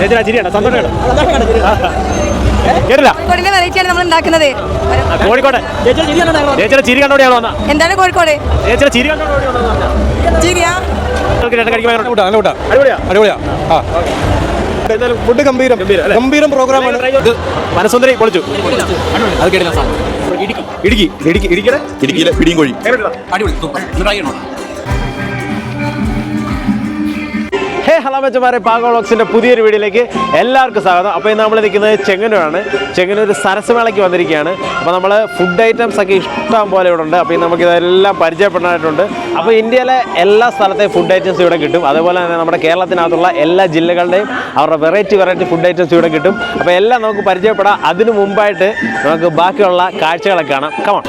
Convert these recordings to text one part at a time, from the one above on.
ചേച്ചിയുടെ ചിരിയാണ്? സന്തോഷമാണ്? കേട്ടില്ല. കോഴിക്കോടിന്റെ വെറൈറ്റിയാണ് നമ്മൾ ഉണ്ടാക്കുന്നത്. ആ, കോഴിക്കോട്. ചേച്ചിയുടെ ചിരി കണ്ടോടെയാണ് വന്ന. എന്താണ് കോഴിക്കോട്? ചേച്ചിയുടെ ചിരി വന്നത് ചിരിയാ? അടിപൊളിയാ. അടിപൊളിയാ? ആ. ഫുഡ് ഗംഭീരം. ഗംഭീരം, പ്രോഗ്രാമാണ് ഇത് മനസ്സുന്ദരി പൊളിച്ചു. അത് കേട്ടില്ല സാർ. ഇടുക്കി. ഇടുക്കി. ഇടുക്കിയുടെ ഇടുക്കിയിലെ പിടിയും കോഴി? അടിപൊളി ഹേ ഹലോ മച്ചമാരെ പാകോളോക്സിന്റെ പുതിയൊരു വീഡിയോയിലേക്ക് എല്ലാവർക്കും സ്വാഗതം. അപ്പോൾ ഇന്ന് നമ്മൾ നിൽക്കുന്നത് ചെങ്ങന്നൂരാണ്. ചെങ്ങന്നൂർ സരസ്മേളയ്ക്ക് വന്നിരിക്കുകയാണ്. അപ്പോൾ നമ്മൾ ഫുഡ് ഐറ്റംസ് ഒക്കെ ഇഷ്ടം പോലെ ഇവിടെ ഉണ്ട്. അപ്പോൾ നമുക്ക് ഇതെല്ലാം പരിചയപ്പെടാനായിട്ടുണ്ട്. അപ്പോൾ ഇന്ത്യയിലെ എല്ലാ സ്ഥലത്തെയും ഫുഡ് ഐറ്റംസ് ഇവിടെ കിട്ടും. അതുപോലെ തന്നെ നമ്മുടെ കേരളത്തിനകത്തുള്ള എല്ലാ ജില്ലകളുടെയും അവരുടെ വെറൈറ്റി വെറൈറ്റി ഫുഡ് ഐറ്റംസ് ഇവിടെ കിട്ടും. അപ്പോൾ എല്ലാം നമുക്ക് പരിചയപ്പെടാം. അതിനു മുമ്പായിട്ട് നമുക്ക് ബാക്കിയുള്ള കാഴ്ചകളൊക്കെ കാണാം. കമാ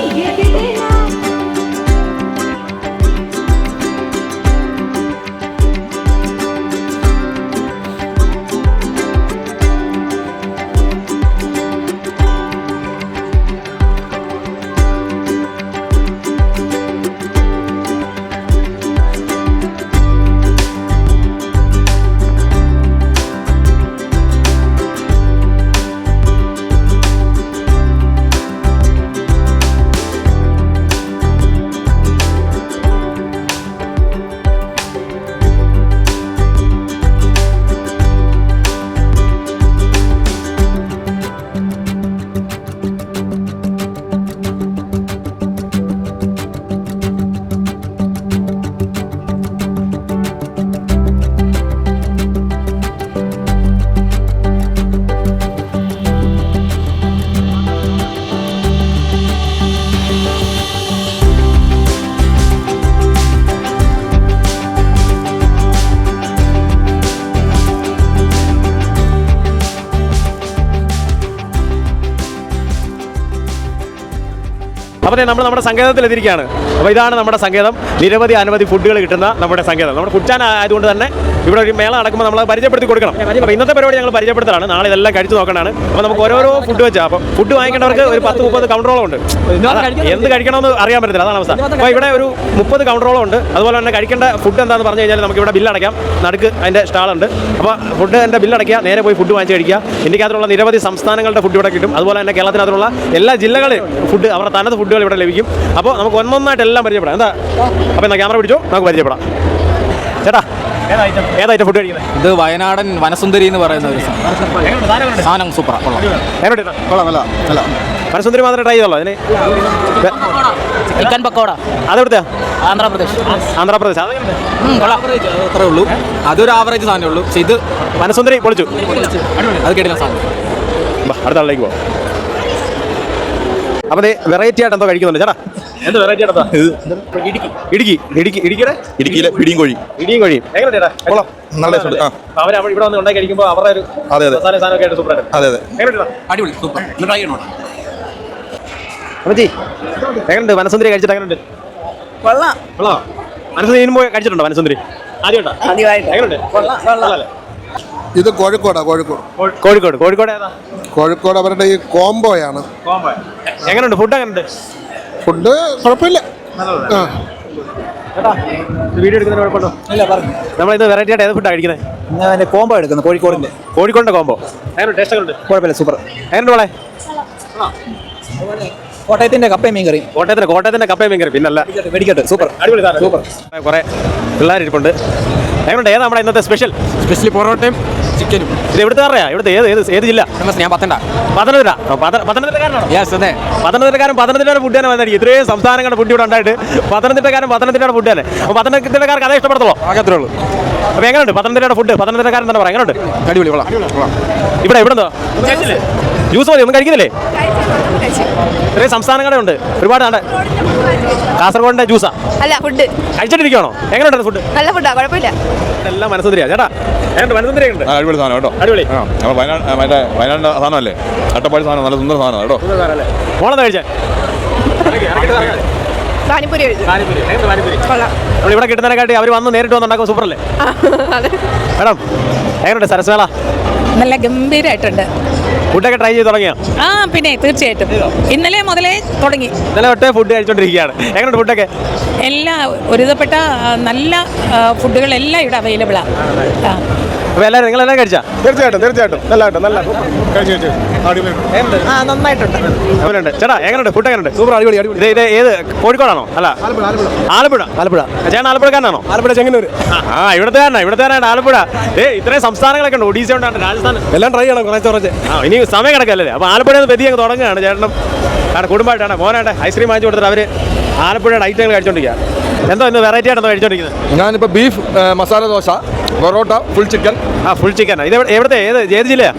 അപ്പോൾ നമ്മൾ നമ്മുടെ സങ്കേതത്തിൽ എത്തിയിരിക്കുകയാണ് അപ്പോൾ ഇതാണ് നമ്മുടെ സങ്കേതം. നിരവധി അനവധി ഫുഡുകൾ കിട്ടുന്ന നമ്മുടെ സങ്കേതം. നമ്മുടെ ഫുഡ് കുച്ചാൻ ആയതുകൊണ്ട് തന്നെ ഇവിടെ ഒരു മേള നടക്കുമ്പോൾ നമ്മൾ പരിചയപ്പെടുത്തി കൊടുക്കണം. അപ്പോൾ ഇന്നത്തെ പരിപാടി ഞങ്ങൾ പരിചയപ്പെടുത്തലാണ്. നാളെ ഇതെല്ലാം കഴിച്ചു നോക്കണമാണ് അപ്പോൾ നമുക്ക് ഓരോരോ ഫുഡ് വെച്ചാൽ അപ്പോൾ ഫുഡ് വാങ്ങിക്കേണ്ടവർക്ക് ഒരു പത്ത് മുപ്പത് കൗണ്ടറോളം ഉണ്ട്. എന്ത് കഴിക്കണമെന്ന് അറിയാൻ പറ്റില്ല അതാണ് അവസ്ഥ. അപ്പോൾ ഇവിടെ ഒരു മുപ്പത് കൗണ്ടറോളം ഉണ്ട്. അതുപോലെ തന്നെ കഴിക്കേണ്ട ഫുഡ് എന്താണെന്ന് പറഞ്ഞു കഴിഞ്ഞാൽ നമുക്ക് ഇവിടെ ബില്ലടയ്ക്കാം. നടുക്ക് അതിന്റെ സ്റ്റാളുണ്ട് അപ്പോൾ ഫുഡ് എന്റെ ബില്ലടയ്ക്കുക നേരെ പോയി ഫുഡ് വാങ്ങിച്ച് കഴിക്കുക. ഇന്ത്യക്കകത്തുള്ള നിരവധി സംസ്ഥാനങ്ങളുടെ ഫുഡ് ഇവിടെ കിട്ടും. അതുപോലെ തന്നെ കേരളത്തിനകത്തുള്ള എല്ലാ ജില്ലകളിലും ഫുഡ് അവരുടെ തനത് ഫുഡുകൾ ഇവിടെ ലഭിക്കും. അപ്പോൾ നമുക്ക് ഒന്നൊന്നായിട്ട് എല്ലാം പരിചയപ്പെടാം. എന്താ? അപ്പോൾ എന്നാൽ ക്യാമറ പിടിച്ചോ? നമുക്ക് പരിചയപ്പെടാം. ചേട്ടാ ഏതാ ഏതായിട്ട് ഫുഡ് കഴിക്കുന്നത്? ഇത് വയനാടൻ വനസുന്ദരി എന്ന് പറയുന്ന ഒരു സാധനം. സൂപ്പർ വനസുന്ദരി മാത്രമേ ട്രൈ ചെയ്തോളൂ. അതിന് ചിക്കൻ പക്കോട. അതെവിടുത്തെ? ആന്ധ്രാപ്രദേശ്. ആന്ധ്രാപ്രദേശ്. അത്രേ ഉള്ളൂ. അതൊരു ആവറേജ് സാധനമേ ഉള്ളൂ. പക്ഷെ ഇത് വനസുന്ദരി പൊളിച്ചു. അത് കേട്ടില്ല സാധനം. ബാ, അടുത്ത ആളിലേക്ക് പോവാം. അപ്പോൾ വെറൈറ്റി ആയിട്ട് എന്തോ കഴിക്കുന്നുണ്ട്. ചേട്ടാ. എന്ത് വെറൈറ്റി ആയിട്ടാ ഇടുക്കി. ഇടുക്കി. ഇടുക്കി. ഇടുക്കിയുടെ? ഇടുക്കിയിലെ പിടിയും കോഴി. ഇടിയും കോഴി. എങ്ങനെ ചേട്ടാ? കൊള്ളാം. നല്ല അവർ ഇവിടെ വന്ന് ഉണ്ടാക്കി കഴിക്കുമ്പോൾ അവരുടെ ഒരു അതെ, അതെ. സാധനമൊക്കെ ആയിട്ട് സൂപ്പർ അതെ അതെ. എങ്ങനെ അടിപൊളി സൂപ്പർ ട്രൈ ചെയ്യണം? അമ്മച്ചി എങ്ങനെയുണ്ട്? മനസുന്ദരി കഴിച്ചിട്ട് എങ്ങനെയുണ്ട്? കൊള്ളാം. കൊള്ളാം. മനസ്സുന്ദരി ഇതിന് മുമ്പ് കഴിച്ചിട്ടുണ്ടോ മനസുന്ദരി ആദ്യമുണ്ടോ ആദ്യമായിട്ട്. എങ്ങനെയുണ്ട്? കൊള്ളാം ഇത് കോഴിക്കോടാ കോഴിക്കോട്. കോഴിക്കോട്. കോഴിക്കോട് ഏതാ? കോഴിക്കോട് അവരുടെ ഈ കോംബോയാണ്. കോമ്പോ എങ്ങനെയുണ്ട് ഫുഡ് എങ്ങനെയുണ്ട് ഫുഡ് കുഴപ്പമില്ല ആ. ചേട്ടാ വീഡിയോ എടുക്കുന്നതിന് കുഴപ്പമുണ്ടോ? ഇല്ല പറഞ്ഞു. ഇത് വെറൈറ്റി ആയിട്ട് ഏത് ഫുഡാണ് കഴിക്കുന്നത് ഞാൻ കോംബോ എടുക്കുന്നു കോഴിക്കോടിന്റെ. കോഴിക്കോടിന്റെ കോമ്പോ എങ്ങനെ ടേസ്റ്റ് ഉണ്ട്? കുഴപ്പമില്ല സൂപ്പർ എങ്ങനെയുണ്ട് മോളെ? കോട്ടയത്തിന്റെ കപ്പയും മീൻ കറി കോട്ടയത്തിന്റെ കോട്ടയത്തിന്റെ കപ്പയും മീൻ കറി പിന്നല്ല. വെടിക്കട്ടെ സൂപ്പർ അടിപൊളി സൂപ്പർ കുറെ പിള്ളേരിപ്പുണ്ട് എങ്ങനെയുണ്ട് ഏതാ നമ്മുടെ ഇന്നത്തെ സ്പെഷ്യൽ സ്പെഷ്യലി പൊറോട്ടയും ചിക്കനും. ഇത് എവിടുത്തെ അറിയാം ഇവിടുത്തെ ഏത് ഏത് ഏത് ജില്ല? ഞാൻ പത്തനംതിട്ട. പത്തനംതിട്ട പത്തനംതിട്ടക്കാരനാണോ? യെസ് അതെ. പത്തനംതിട്ടക്കാരൻ പത്തനംതിട്ടയുടെ ഫുഡ് തന്നെ വന്നിരിക്കും ഇത്രയും സംസ്ഥാനങ്ങളുടെ ഫുഡ് ഇവിടെ ഉണ്ടായിട്ട് പത്തനംതിട്ടക്കാരൻ പത്തനംതിട്ടയുടെ ഫുഡ് തന്നെ അപ്പോൾ പത്തനംതിട്ടക്കാർക്ക് അതേ ഇഷ്ടപ്പെടുത്തുള്ളൂ? ആകത്രേ ഉള്ളൂ. അപ്പോൾ എങ്ങനെയുണ്ട് പത്തനംതിട്ടയുടെ ഫുഡ് പത്തനംതിട്ടക്കാരൻ തന്നെ പറയാം എങ്ങനെയുണ്ട്? അടിപൊളി ഇവിടെ ഇവിടെ എന്തോ ജ്യൂസ് മതി ഒന്നും കഴിക്കുന്നില്ലേ? ഇത്രയും സംസ്ഥാനങ്ങളെ ഉണ്ട്. ഒരുപാട് ഉണ്ട് കാസർഗോഡിന്റെ ജ്യൂസാ അല്ല ഫുഡ് കഴിച്ചിട്ടിരിക്കുകയാണോ എങ്ങനെയുണ്ട് ഫുഡ് നല്ല ഫുഡാ കുഴപ്പമില്ല. എല്ലാം മനസ്സുന്ദരിയാ. ചേട്ടാ ഉണ്ട് അടിപൊളി സാധനം കേട്ടോ. അടിപൊളി. വയനാട് മറ്റേ സാധനമല്ലേ? അട്ടപ്പാടി സാധനം നല്ല സുന്ദര സാധനം കേട്ടോ. മോളെന്താ കഴിച്ചേ? പാനിപ്പൂരി കഴിച്ചു. കൊള്ളാം. നമ്മൾ ഇവിടെ കിട്ടുന്നതിനെക്കാട്ടി അവർ വന്ന് നേരിട്ട് വന്ന് ഉണ്ടാക്കുമ്പോൾ സൂപ്പർ അല്ലേ മേഡം എങ്ങനെയുണ്ട്? സരസ്വേള? നല്ല ഗംഭീരമായിട്ടുണ്ട് ഫുഡൊക്കെ ട്രൈ ചെയ്ത് തുടങ്ങിയോ? ആ പിന്നെ തീർച്ചയായിട്ടും. ഇന്നലെ മുതലേ തുടങ്ങി. ഇന്നലെ തൊട്ടേ ഫുഡ് കഴിച്ചോണ്ടിരിക്കുകയാണ്. എങ്ങനെയുണ്ട് ഫുഡൊക്കെ? എല്ലാ ഒരുവിധപ്പെട്ട നല്ല ഫുഡുകൾ ഫുഡുകളെല്ലാം ഇവിടെ അവൈലബിളാണ് അപ്പോൾ എല്ലാവരും നിങ്ങളെല്ലാം കഴിച്ചാ? തീർച്ചയായിട്ടും തീർച്ചയായിട്ടും. നല്ലതായിട്ട് നല്ല കഴിച്ചു കഴിച്ചു. ആ നന്നായിട്ടുണ്ട്. അവരുണ്ട് ചേട്ടാ എങ്ങനെയുണ്ട്? ഫുഡ് എങ്ങനെയുണ്ട്? സൂപ്പർ അടിപൊളി അടിപൊളി. ഇത് ഇത് ഏത്? കോഴിക്കോടാണോ? അല്ല. ആലപ്പുഴ ആലപ്പുഴ. ചേട്ടൻ ആലപ്പുഴക്കാരനാണോ? ആലപ്പുഴ ചെങ്ങന്നൂർ ആ ഇവിടുത്തെ ഇവിടുത്തെ ആലപ്പുഴ. ഏ ഇത്രയും സംസ്ഥാനങ്ങളൊക്കെ ഉണ്ട് ഒഡീസ ഉണ്ടാണ് രാജസ്ഥാൻ. എല്ലാം ട്രൈ ചെയ്യണം കുറച്ച് കുറച്ച്. ആ ഇനി സമയം കിടക്കല്ലേ? അപ്പോൾ ആലപ്പുഴ പെതി അങ്ങ് തുടങ്ങുകയാണ് ചേട്ടനും. കാരണം കുടുംബമായിട്ടാണ് മോനായിട്ട് ഐസ്ക്രീം വാങ്ങിച്ചു കൊടുത്തിട്ട് അവർ ആലപ്പുഴയുടെ ഐറ്റങ്ങൾ കഴിച്ചോണ്ടിരിക്കുക എന്തോ ഇന്ന് വെറൈറ്റി ആയിട്ടോ കഴിച്ചോണ്ടിരിക്കുന്നത്. ഞാനിപ്പോൾ beef masala dosa porotta full chicken ആ ഫുൾ ചിക്കൻ ഇത് എവിടത്തെ? ഏത് ഏത് ജില്ലയാ?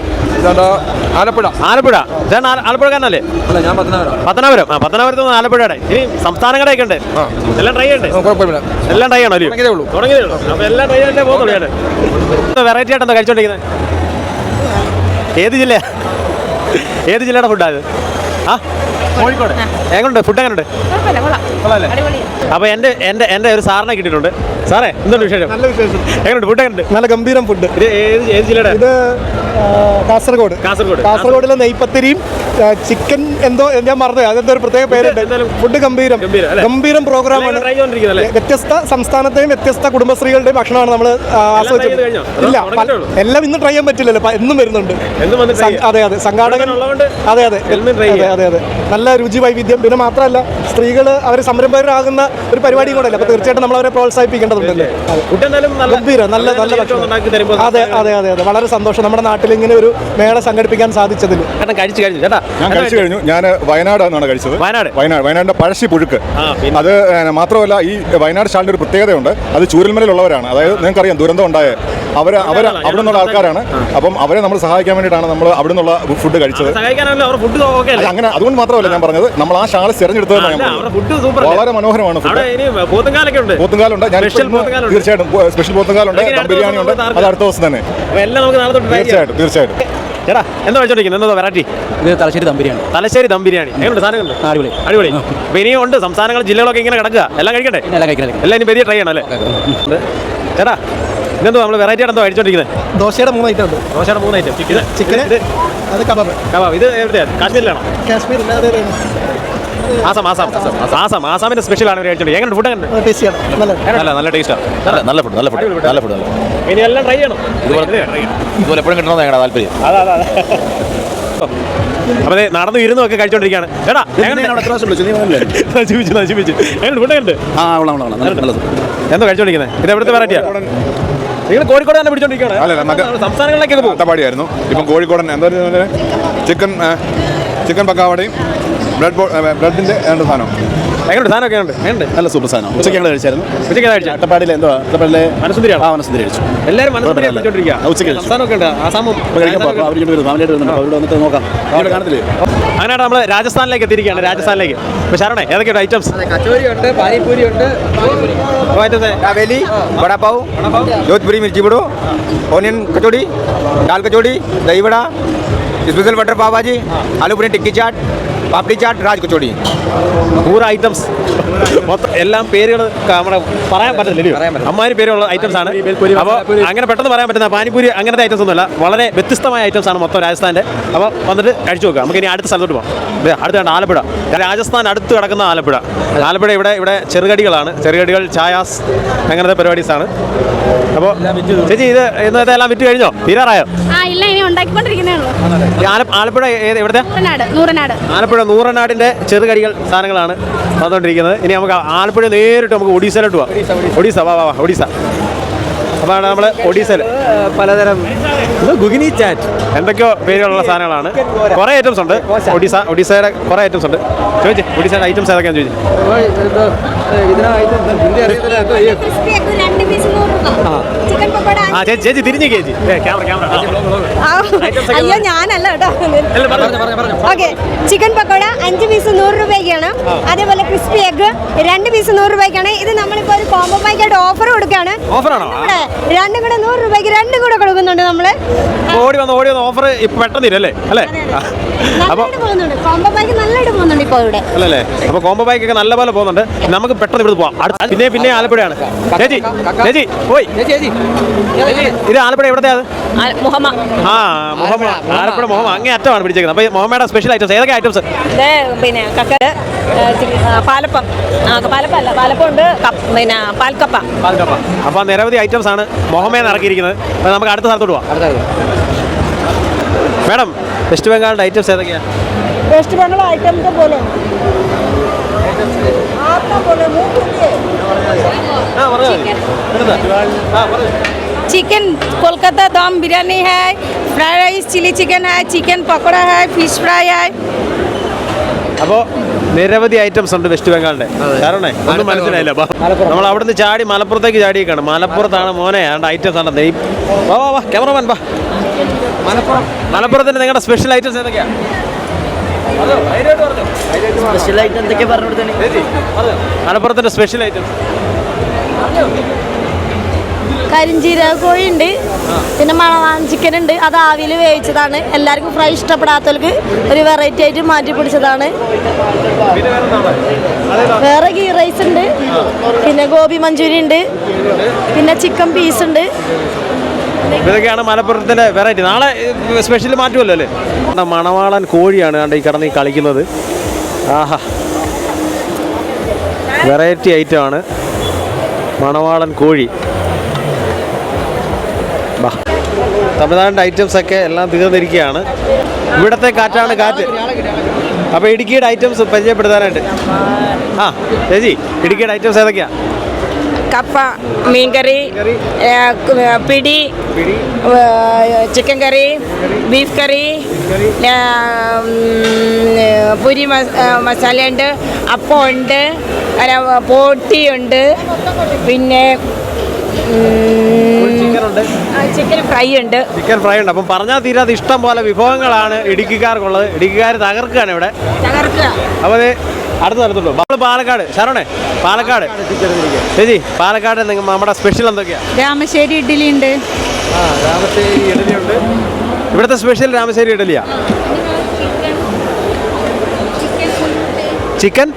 ആലപ്പുഴ. ആലപ്പുഴ. ചേട്ടൻ ആല- ആലപ്പുഴക്കാരനല്ലേ? അല്ല ഞാൻ പത്തനാപുരം. പത്തനാപുരം. ആ പത്തനാപുരത്ത് നിന്ന് ആലപ്പുഴയുടെ. ഇനി സംസ്ഥാനങ്ങളുടെയൊക്കെ ഉണ്ട്. എല്ലാം ട്രൈ ഉണ്ട്. കുഴപ്പമില്ല. എല്ലാം ട്രൈ ആണോ തുടങ്ങിയതേ ഉള്ളൂ. തുടങ്ങിയതേ ഉള്ളൂ. അപ്പോൾ എല്ലാം ട്രൈ ചെയ്തിട്ടേ പോകുന്നുള്ളൂ ചേട്ടൻ വെറൈറ്റി ആയിട്ടെന്താ കഴിച്ചോണ്ടിരിക്കുന്നത്. ഏത് ജില്ല ഏത് ജില്ലയുടെ ഫുഡാ ഇത്? ആ? കോഴിക്കോട്. എങ്ങനെയുണ്ട് ഫുഡ് എങ്ങനെയുണ്ട് അപ്പൊ എന്റെ എന്റെ അപ്പോൾ എന്റെ എന്റെ എന്റെ ഒരു സാറിനെ കിട്ടിയിട്ടുണ്ട്. സാറേ എന്തുണ്ട് വിശേഷം? നല്ല വിശേഷം. എങ്ങനെയുണ്ട് ഫുഡ് എങ്ങനെയുണ്ട് നല്ല ഗംഭീരം ഫുഡ് ഇത് ഏത് ഏത് ജില്ലയുടെ? ഇത് കാസർഗോഡ്. കാസർഗോഡ്. കാസർഗോഡിലെ നെയ്പത്തിരിയും ചിക്കൻ എന്തോ ഞാൻ മറന്നു അതെന്തോ ഒരു പ്രത്യേക പേരുണ്ട്. ഫുഡ് ഗംഭീരം. ഗംഭീരം, പ്രോഗ്രാമാണ് വ്യത്യസ്ത സംസ്ഥാനത്തെയും വ്യത്യസ്ത കുടുംബശ്രീകളുടെയും ഭക്ഷണമാണ് നമ്മൾ? അതോ ഇല്ല എല്ലാം ഇന്ന് ട്രൈ ചെയ്യാൻ പറ്റില്ലല്ലോ. എന്നും വരുന്നുണ്ട്. അതെ അതെ. സംഘാടകൻ അതെ അതെ. അതെ അതെ നല്ല രുചി വൈവിധ്യം പിന്നെ മാത്രമല്ല സ്ത്രീകൾ അവർ സംരംഭകരാകുന്ന ഒരു പരിപാടിയും കൂടെ അല്ലേ? അപ്പൊ തീർച്ചയായിട്ടും നമ്മൾ അവരെ പ്രോത്സാഹിപ്പിക്കേണ്ടതുണ്ടല്ലേ നല്ല ഗംഭീരം നല്ല നല്ല ഭക്ഷണം. അതെ അതെ അതെ അതെ. വളരെ സന്തോഷം. നമ്മുടെ നാട്ടിൽ ഇങ്ങനെ ഒരു മേള സംഘടിപ്പിക്കാൻ സാധിച്ചതിൽ. ചേട്ടൻ കഴിച്ചു കഴിച്ചു. ചേട്ടാ ഞാൻ കഴിച്ചു കഴിഞ്ഞു. ഞാൻ വയനാട് എന്നാണ് കഴിച്ചത്. വയനാട്? വയനാട് വയനാടിന്റെ പഴശ്ശി പുഴുക്ക്. ആ, അത് മാത്രമല്ല ഈ വയനാട് ഷാളിന്റെ ഒരു പ്രത്യേകതയുണ്ട്. അത് ചൂരൽമലയിലുള്ളവരാണ്. അതായത് നിങ്ങൾക്കറിയാം ദുരന്തം ഉണ്ടായ അവർ അവർ അവിടെ നിന്നുള്ള ആൾക്കാരാണ്. അപ്പം അവരെ നമ്മൾ സഹായിക്കാൻ വേണ്ടിയിട്ടാണ് നമ്മൾ അവിടെ നിന്നുള്ള ഫുഡ് കഴിച്ചത്. അങ്ങനെ അതുകൊണ്ട് മാത്രമല്ല ഞാൻ പറഞ്ഞത്. നമ്മൾ ആ ഷാൾ സൂപ്പർ വളരെ മനോഹരമാണ് അവിടെ ഫുഡ് ഉണ്ട് പോത്തുംകാലുണ്ട്. ഞാൻ തീർച്ചയായിട്ടും സ്പെഷ്യൽ പോത്തുംകാലുണ്ട്. ദം ബിരിയാണി ഉണ്ട് അത് അടുത്ത ദിവസം തന്നെ. എല്ലാം നമുക്ക് നാളെ തൊട്ട് ചെയ്യാം. തീർച്ചയായിട്ടും തീർച്ചയായിട്ടും. ചേട്ടാ എന്താ വെച്ചോണ്ടിരിക്കുന്നത് എന്താ വെറൈറ്റി ഇത് തലശ്ശേരി ദം ബിരിയാണി. തലശ്ശേരി ദം ബിരിയാണി. എങ്ങനെയുണ്ട് സാധനങ്ങൾ അടിപൊളി. അടിപൊളി. അപ്പൊ ഇനിയും ഉണ്ട്. സംസ്ഥാനങ്ങൾ ജില്ലകളൊക്കെ ഇങ്ങനെ കിടക്കുക. എല്ലാം കഴിക്കട്ടെ എല്ലാം കഴിക്കണം എല്ലാം ഇനി വലിയ ട്രൈ ചെയ്യണം അല്ലേ. ചേട്ടാ ഇതെന്തോ നമ്മൾ വെറൈറ്റി എന്തോ കഴിച്ചോണ്ടിരിക്കുന്നത് ദോശയുടെ മൂന്ന് ഐറ്റം ഉണ്ട്. ദോശയുടെ മൂന്ന് ഐറ്റം ചിക്കൻ ചിക്കൻ അത് കബാബ്. കബാബ്. ഇത് എവിടെയാണ് കാശ്മീരിലാണോ? കാശ്മീർ ആസാം ആസാം. ആസാം ആസാമിന്റെ സ്പെഷ്യൽ ആണ് എങ്ങനെ ഫുഡ് നല്ല നല്ല ടേസ്റ്റാണ് നല്ല നല്ല ഫുഡ് നല്ല ഫുഡ് നല്ല ഫുഡ് ഇനി എല്ലാം ട്രൈ ചെയ്യണം. ഇതുപോലെ എപ്പോഴും കിട്ടണമെന്ന് ഞങ്ങളുടെ താല്പര്യം. അതെ അതെ അതെ. അപ്പൊ നടന്നു ഇരുന്നു ഒക്കെ കഴിച്ചോണ്ടിരിക്കാണ് ചേട്ടാ എങ്ങനെ നശിപ്പിച്ചു നശിപ്പിച്ചു. എങ്ങനെ ഫുഡ് ഉണ്ട് ആ കൊള്ളാം കൊള്ളാം. നല്ല നല്ലത് എന്താ കഴിച്ചോണ്ടിരിക്കുന്നത് ഇത് എവിടുത്തെ വെറൈറ്റിയാ നിങ്ങൾ കോഴിക്കോട് തന്നെ പിടിച്ചോണ്ടിരിക്കുകയാണ്. അല്ലല്ല, മറ്റേ- സംസ്ഥാനങ്ങളിലേക്ക് പോകും അട്ടപ്പാടിയായിരുന്നു. ഇപ്പം കോഴിക്കോടൻ എന്താ ചിക്കൻ ചിക്കൻ പക്കാവടയും ബ്ലഡ് ബ്ലഡിന്റെ രണ്ട് സാധനം? എങ്ങനെയുണ്ട് സാധനമൊക്കെ ഉണ്ട്. ഉണ്ട്. നല്ല സൂപ്പർ സാധനം. ഉച്ചയ്ക്ക് ഞങ്ങൾ കഴിച്ചായിരുന്നു. ഉച്ചയ്ക്ക് കഴിച്ചു അട്ടപ്പാടിയിൽ എന്തോ അട്ടപ്പാടിയിലെ മനസ്സുന്തിരി ആ മനസ്സുന്തിരി കഴിച്ചു. എല്ലാവരും മനസ്സുന്തിരി ഉച്ചയ്ക്ക് സംസ്ഥാനമൊക്കെ ഉണ്ട്. ആസാമും അവർക്ക് വരും. ഫാമിലിയായിട്ട് വരുന്നുണ്ട് അവരോട് വന്നിട്ട് നോക്കാം. അവിടെ കാണത്തില്ലേ? അങ്ങനെയാണ് നമ്മൾ രാജസ്ഥാനിലേക്ക് എത്തിയിരിക്കുകയാണ്. രാജസ്ഥാനിലേക്ക്. അപ്പോൾ ശരണേ ഏതൊക്കെയുണ്ട് ഐറ്റംസ് കച്ചോരി ഉണ്ട് പാനിപ്പൂരി ഉണ്ട് Haveli vada pav Jodhpuri mirchi പടോ onion kachori dal kachori dahi vada special butter pav bhaji aloo puri tikki chaat papdi chaat raj kachori നൂറ് ഐറ്റംസ് മൊത്തം എല്ലാം പേരുകൾ നമ്മുടെ പറയാൻ പറ്റത്തില്ലല്ലോ അമ്മാരി പേരുള്ള ഐറ്റംസ് ആണ്. അപ്പോൾ അങ്ങനെ പെട്ടെന്ന് പറയാൻ പറ്റുന്ന പാനിപൂരി അങ്ങനത്തെ ഐറ്റംസ് ഒന്നുമല്ല. വളരെ വ്യത്യസ്തമായ ഐറ്റംസ് ആണ് മൊത്തം രാജസ്ഥാന്റെ അപ്പോൾ വന്നിട്ട് കഴിച്ചു നോക്കാം നമുക്ക് ഇനി അടുത്ത സ്ഥലത്തോട്ട് പോകാം. അടുത്ത കണ്ട ആലപ്പുഴ. രാജസ്ഥാൻ അടുത്ത് കിടക്കുന്ന ആലപ്പുഴ. ആലപ്പുഴ ഇവിടെ ഇവിടെ ചെറുകടികളാണ്. ചെറുകടികൾ ചായാസ് അങ്ങനത്തെ പരിപാടീസ് ആണ് അപ്പോൾ ചേച്ചി ഇത് ഇന്നത്തെ എല്ലാം വിറ്റ് കഴിഞ്ഞോ? തീരാറായോ? ആലപ്പുഴ ആലപ്പുഴ ആലപ്പുഴ നൂറനാടിന്റെ ചെറുകടികൾ സാധനങ്ങളാണ് വന്നുകൊണ്ടിരിക്കുന്നത്. ഇനി നമുക്ക് ആലപ്പുഴ നേരിട്ട് നമുക്ക് ഒഡീസയിലോട്ട് പോവാം. ഒഡീസ വാ വാ ഒഡീസ. അപ്പോൾ നമ്മൾ ഒഡീസയിൽ. പലതരം ഗുഗിനി ചാറ്റ്. എന്തൊക്കെയോ പേരുകളുള്ള സാധനങ്ങളാണ്. കുറേ ഐറ്റംസ് ഉണ്ട്. ഒഡീസ ഒഡീസയുടെ കുറേ ഐറ്റംസ് ഉണ്ട്. ചോദിച്ചു ഒഡീസയുടെ ഐറ്റംസ് ഏതൊക്കെയാണ് ചോദിച്ചു. ക്രിസ്പി എഗ് രണ്ട് പീസ് നൂറ് രൂപ. ചിക്കൻ പക്കോട ആ ചേച്ചി ചേച്ചി തിരിഞ്ഞു ചേച്ചി ക്യാമറ ക്യാമറ. അയ്യോ ഞാനല്ല കേട്ടോ. ഓക്കെ ചിക്കൻ പക്കോട അഞ്ച് പീസ് നൂറ് രൂപയ്ക്കാണ്. അതേപോലെ ക്രിസ്പി എഗ് രണ്ട് പീസ് നൂറ് രൂപയ്ക്കാണ്. ഇത് നമ്മളിപ്പോ ഒരു കോംബോ പാക്കായിട്ട് ഓഫർ കൊടുക്കുകയാണ്. ഓഫറാണോ രണ്ടും കൂടെ നൂറ് രൂപയ്ക്ക് രണ്ടും കൂടെ കൊടുക്കുന്നുണ്ട് നമ്മൾ. ഓടി വന്ന് ഓടി വന്ന് ഓഫർ ഇപ്പൊ പെട്ടെന്ന് ഇരല്ലേ അല്ലേ? അല്ലേ? അപ്പോൾ നല്ലതായിട്ട് പോകുന്നുണ്ട്. കോംബോ പാക്ക് നല്ലതായിട്ട് പോകുന്നുണ്ട് ഇപ്പോൾ ഇവിടെ. അല്ലല്ലേ? അപ്പൊ കോംബോ ബൈക്ക് ഒക്കെ നല്ല പോലെ പോകുന്നുണ്ട്. നമുക്ക് പെട്ടെന്ന് ഇവിടെ പോവാം. അടുത്ത പിന്നെ പിന്നെ ആലപ്പുഴയാണ്. ചേച്ചി ചേച്ചി പോയി. ഇത് ആലപ്പുഴ എവിടത്തെ അത്? മുഹമ്മ. ആ മുഹമ്മ. ആലപ്പുഴ മുഹമ്മ. അങ്ങേ അറ്റമാണ് പിടിച്ചേക്കുന്നത്. അപ്പൊ മുഹമ്മയുടെ സ്പെഷ്യൽ ഐറ്റംസ് ഏതൊക്കെ ഐറ്റംസ് പിന്നെ കക്കട് പാലപ്പം. ആ പാലപ്പം അല്ല പാലപ്പം ഉണ്ട് പിന്നെ പിന്നെ പാൽക്കപ്പ. അപ്പൊ നിരവധി ഐറ്റംസ് ആണ് മുഹമ്മയിൽ ഇറക്കിയിരിക്കുന്നത് അപ്പൊ നമുക്ക് അടുത്ത സ്ഥലത്തോട്ട് പോവാം മാഡം വെസ്റ്റ് ബംഗാളിന്റെ ഐറ്റംസ് ഏതൊക്കെയാണ് वेस्ट बंगाल आइटम तो बोलो आप ना बोले मुंह खोलिए चिकन कोलकाता दम बिरयानी है फ्राइड राइस चिली चिकन है चिकन पकौड़ा है फिश फ्राई है അപ്പോൾ നിരവധി ഐറ്റംസ് ഉണ്ട് വെസ്റ്റ് ബംഗാളിന്റെ കാരണേ ഒന്നും മനസ്സിലായില്ല. നമ്മൾ അവിടുന്ന് ചാടി മലപ്പുറത്തേക്ക് ചാടിയേക്കാണ്. മലപ്പുറത്താണ് മോനെ ആണ്ട് ഐറ്റംസ് ആണ്. വാ വാ വാ ക്യാമറമാൻ വാ. മലപ്പുറം. മലപ്പുറത്തിന്റെ നിങ്ങളുടെ സ്പെഷ്യൽ ഐറ്റംസ് ഏതൊക്കെയാണ്. സ്പെഷ്യൽ ഐറ്റം എന്തൊക്കെ പറഞ്ഞു മലപ്പുറത്തിന്റെ സ്പെഷ്യൽ ഐറ്റംസ് കരിഞ്ചീരക കോഴി ഉണ്ട്. പിന്നെ മണവാൻ ചിക്കൻ ഉണ്ട്. അത് ആവിയിൽ വേവിച്ചതാണ്. എല്ലാവർക്കും ഫ്രൈ ഇഷ്ടപ്പെടാത്തവർക്ക് ഒരു വെറൈറ്റി ആയിട്ട് മാറ്റി പിടിച്ചതാണ്. വേറെ ഗീ റൈസ് ഉണ്ട്. പിന്നെ ഗോബി മഞ്ചൂരി ഉണ്ട്. പിന്നെ ചിക്കൻ പീസ് ഉണ്ട്. ഇതൊക്കെയാണ് മലപ്പുറത്തിന്റെ വെറൈറ്റി നാളെ സ്പെഷ്യൽ മാറ്റുമല്ലോ അല്ലേ? മണവാളൻ കോഴിയാണ് കണ്ട ഈ കടന്ന് കളിക്കുന്നത്. ആഹാ. വെറൈറ്റി ഐറ്റം ആണ്. മണവാളൻ കോഴി. തമിഴ്നാടിന്റെ ഐറ്റംസ് ഒക്കെ എല്ലാം തീർന്നിരിക്കുകയാണ്. ഇവിടത്തെ കാറ്റാണ് കാറ്റ്. അപ്പോൾ ഇടുക്കിയുടെ ഐറ്റംസ് പരിചയപ്പെടുത്താനായിട്ട്. ആ ചേച്ചി ഇടുക്കിയുടെ ഐറ്റംസ് ഏതൊക്കെയാണ് കപ്പ മീൻകറി പിടി chicken curry beef curry puri മസാലയുണ്ട് appam ഉണ്ട് പോട്ടിയുണ്ട് പിന്നെ ചിക്കൻ ഫ്രൈ ഉണ്ട്. ചിക്കൻ ഫ്രൈ ഉണ്ട്. അപ്പം പറഞ്ഞാൽ തീരാതെ ഇഷ്ടം പോലെ വിഭവങ്ങളാണ് ഇടുക്കിക്കാർക്കുള്ളത്. ഇടുക്കിക്കാർ തകർക്കുകയാണ് ഇവിടെ. തകർക്കുക. അപ്പോൾ അത് അടുത്ത സ്ഥലത്തുള്ളൂ നമ്മൾ പാലക്കാട്. ശരണേ പാലക്കാട്. ചേച്ചി പാലക്കാട് നിങ്ങൾ നമ്മുടെ സ്പെഷ്യൽ എന്തൊക്കെയാ? രാമശ്ശേരി ഇഡ്ഡലി ഉണ്ട്. ആ രാമശ്ശേരി ഇഡലി ഉണ്ട്. ഇവിടുത്തെ സ്പെഷ്യൽ രാമശ്ശേരി ഇഡലിയാ ചിക്കൻ?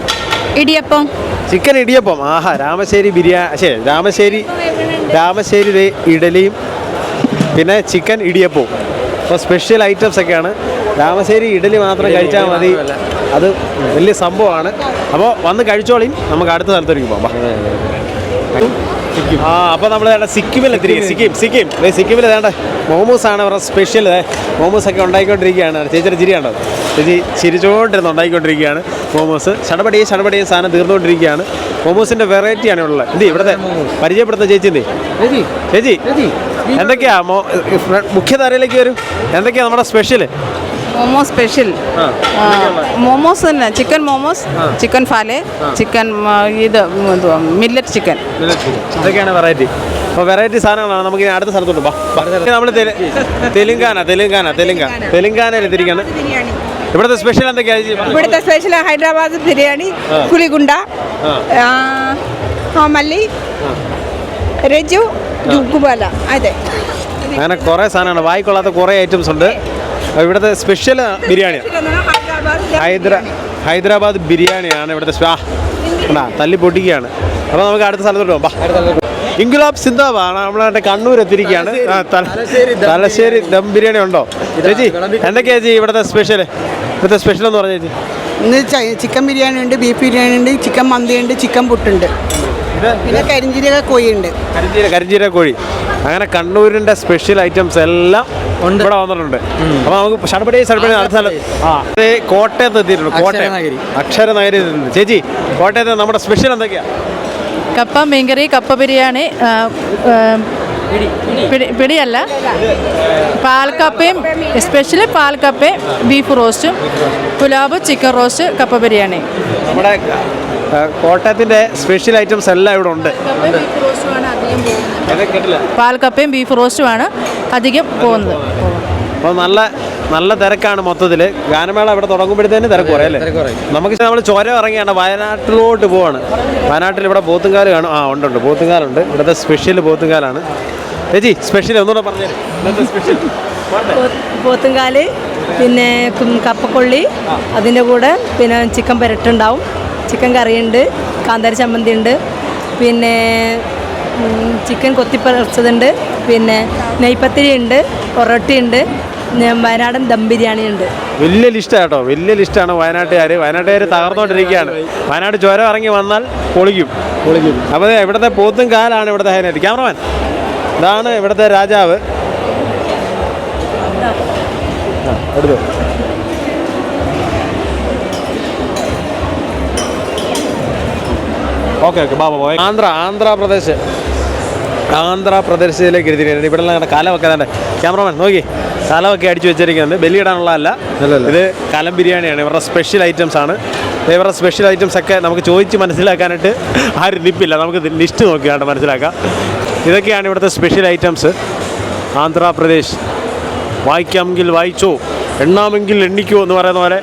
ഇടിയപ്പം. ചിക്കൻ ഇടിയപ്പം. ആഹാ രാമശ്ശേരി ബിരിയാണി ശരി രാമശ്ശേരി രാമശ്ശേരി ഇഡലിയും പിന്നെ ചിക്കൻ ഇടിയപ്പവും. അപ്പോൾ സ്പെഷ്യൽ ഐറ്റംസ് ഒക്കെയാണ്. രാമശ്ശേരി ഇഡലി മാത്രം കഴിച്ചാൽ മതി. അത് വലിയ സംഭവമാണ്. അപ്പോൾ വന്ന് കഴിച്ചോളിൻ നമുക്ക് അടുത്ത സ്ഥലത്തേക്ക് പോകാം ആ അപ്പോൾ നമ്മൾ വേണ്ട സിക്കിമിൽ എത്തിരിക്കും സിക്കിം സിക്കിം. അതെ സിക്കിമിൽ വേണ്ട മോമോസ് ആണ് അവരുടെ സ്പെഷ്യൽ മോമോസ് ഒക്കെ ഉണ്ടാക്കിക്കൊണ്ടിരിക്കുകയാണ് ചേച്ചിയുടെ ചിരിയാണോ? ചേച്ചി ചിരിച്ചുകൊണ്ടിരുന്ന് ഉണ്ടാക്കിക്കൊണ്ടിരിക്കുകയാണ് മോമോസ് ചടപടിയും ചടപടിയും സാധനം തീർന്നുകൊണ്ടിരിക്കുകയാണ്. മോമോസിന്റെ വെറൈറ്റി ആണ് ഉള്ളത്. എന്ത് ഇവിടുത്തെ പരിചയപ്പെടുത്ത ചേച്ചി എന്തേ? ചേച്ചി. എന്തൊക്കെയാ മോ മുഖ്യധാരയിലേക്ക് വരും. എന്തൊക്കെയാ നമ്മുടെ സ്പെഷ്യൽ മോമോസ് സ്പെഷ്യൽ മോമോസ് തന്നെ. ചിക്കൻ മോമോസ് ചിക്കൻ ഫാലെ ചിക്കൻ ഇത് മില്ലറ്റ് ചിക്കൻ ഇതൊക്കെയാണ് വെറൈറ്റി അപ്പോൾ വെറൈറ്റി സാധനങ്ങളാണ്. നമുക്ക് ഇനി അടുത്ത സ്ഥലത്തോട്ട് വാ. നമ്മൾ തെലുങ്കാന തെലുങ്കാന തെലുങ്കാന. തെലുങ്കാനയിൽ എത്തിരിക്കുകയാണ് ഇവിടുത്തെ സ്പെഷ്യൽ എന്തൊക്കെയാണ്? ഇവിടുത്തെ സ്പെഷ്യൽ ഹൈദരാബാദ് ബിരിയാണി കുളിഗുണ്ട മല്ലി രജു ഗുബാല. അതെ. അങ്ങനെ കുറേ സാധനമാണ് വായിക്കൊള്ളാത്ത കുറേ ഐറ്റംസ് ഉണ്ട്. ഇവിടുത്തെ സ്പെഷ്യൽ ബിരിയാണി. ഹൈദരാ ഹൈദരാബാദ് ബിരിയാണിയാണ് ഇവിടുത്തെ തല്ലി പൊട്ടിക്കുകയാണ്. അപ്പോൾ നമുക്ക് അടുത്ത സ്ഥലത്തോട്ട് പോകാം ബാ. ഇൻഗുലാബ് സിന്ദാബാണ്. നമ്മളെ കണ്ണൂർ എത്തിയിരിക്കുകയാണ്. തലശ്ശേരി. ദം ബിരിയാണി. ഉണ്ടോ? ചേച്ചി എന്തൊക്കെയാ ചേച്ചി ഇവിടുത്തെ സ്പെഷ്യൽ ഇവിടുത്തെ സ്പെഷ്യൽ എന്ന് പറഞ്ഞ ചേച്ചി. ഇന്ന് ചിക്കൻ ബിരിയാണി ഉണ്ട് ബീഫ് ബിരിയാണി ഉണ്ട് ചിക്കൻ മന്തി ഉണ്ട് ചിക്കൻ പുട്ടുണ്ട് പിന്നെ കരിഞ്ചീരക കോഴി ഉണ്ട്. കരിഞ്ചീര കരിഞ്ചീര കോഴി. അങ്ങനെ കണ്ണൂരിന്റെ സ്പെഷ്യൽ ഐറ്റംസ് എല്ലാം ഇവിടെ വന്നിട്ടുണ്ട്. അപ്പൊ നമുക്ക് ഷടപടി ഷടപടി അടുത്ത ആ കോട്ടയത്ത് എത്തിയിട്ടുണ്ട്. കോട്ടയം. അക്ഷര നഗരി ചേച്ചി കോട്ടയത്ത് നമ്മുടെ സ്പെഷ്യൽ എന്തൊക്കെയാ? കപ്പ മീൻകറി കപ്പ ബിരിയാണി പിടി പിടിയല്ല. പാൽക്കപ്പയും എസ്പെഷ്യലി പാൽക്കപ്പയും ബീഫ് റോസ്റ്റും പുലാബ് ചിക്കൻ റോസ്റ്റ് കപ്പ ബിരിയാണി. നമ്മുടെ ആ, കോട്ടയത്തിന്റെ സ്പെഷ്യൽ ഐറ്റംസ് എല്ലാം ഇവിടെ ഉണ്ട്. പാൽക്കപ്പയും ബീഫ് റോസ്റ്റുമാണ് അധികം പോകുന്നത്. അപ്പോൾ നല്ല നല്ല തിരക്കാണ് മൊത്തത്തിൽ ഗാനമേള ഇവിടെ തുടങ്ങുമ്പോഴത്തേന് തിരക്ക് കുറയല്ലേ അല്ലേ? നമുക്ക് നമ്മൾ ചുരം ഇറങ്ങിയാണ്. വയനാട്ടിലോട്ട് പോവാണ്. വയനാട്ടിൽ ഇവിടെ പോത്തുംകാൽ കാണും. ആ ഉണ്ട് ഉണ്ട് പോത്തുംകാലുണ്ട്. ഇവിടുത്തെ സ്പെഷ്യൽ പോത്തുംകാലാണ്. ചേച്ചി സ്പെഷ്യൽ ഒന്നുകൂടെ പറഞ്ഞു. സ്പെഷ്യൽ പോത്തുങ്കാൽ പിന്നെ കപ്പക്കൊള്ളി അതിന്റെ കൂടെ പിന്നെ ചിക്കൻ പെരട്ടുണ്ടാവും. ചിക്കൻ കറിയുണ്ട് കാന്താരി ചമ്മന്തി ഉണ്ട്. പിന്നെ ചിക്കൻ കൊത്തിപ്പറിച്ചതുണ്ട്. പിന്നെ നെയ്പത്തിരി ഉണ്ട് പൊറോട്ടിയുണ്ട് വയനാടൻ ദം ബിരിയാണി ഉണ്ട് വലിയ ലിസ്റ്റ് കേട്ടോ. വലിയ ലിസ്റ്റാണ് വയനാട്ടുകാർ വയനാട്ടുകാർ തകർന്നുകൊണ്ടിരിക്കുകയാണ് വയനാട് ചുരം ഇറങ്ങി വന്നാൽ പൊളിക്കും. പൊളിക്കും. അപ്പോൾ ഇവിടുത്തെ പോത്തും കാലാണ് ഇവിടുത്തെ ഹൈനായിട്ട് ക്യാമറമാൻ ഇതാണ് ഇവിടുത്തെ രാജാവ്. എടുത്തോ. ഓക്കെ ഓക്കെ ബാബा പോയി ആന്ധ്ര ആന്ധ്രാപ്രദേശ് ആന്ധ്രാപ്രദേശിലേക്ക് എഴുതിയിട്ടുണ്ട് ഇവിടെ കാലം വെക്കാതെ തന്നെ ക്യാമറമാൻ നോക്കി. കലമൊക്കെ അടിച്ചു വെച്ചിരിക്കുന്നത് ബലിയിടാനുള്ളതല്ല ഇത് കലം ബിരിയാണിയാണ്. ഇവരുടെ സ്പെഷ്യൽ ഐറ്റംസ് ആണ്. ഇവരുടെ സ്പെഷ്യൽ ഐറ്റംസ് ഒക്കെ നമുക്ക് ചോദിച്ച് മനസ്സിലാക്കാനായിട്ട് ആരും നിപ്പില്ല. നമുക്ക് ലിസ്റ്റ് നോക്കിയാണ്ട് മനസ്സിലാക്കാം. ഇതൊക്കെയാണ് ഇവിടുത്തെ സ്പെഷ്യൽ ഐറ്റംസ് ആന്ധ്രാപ്രദേശ്. വായിക്കാമെങ്കിൽ വായിച്ചോ എണ്ണാമെങ്കിൽ എണ്ണിക്കോ എന്ന് പറയുന്ന പോലെ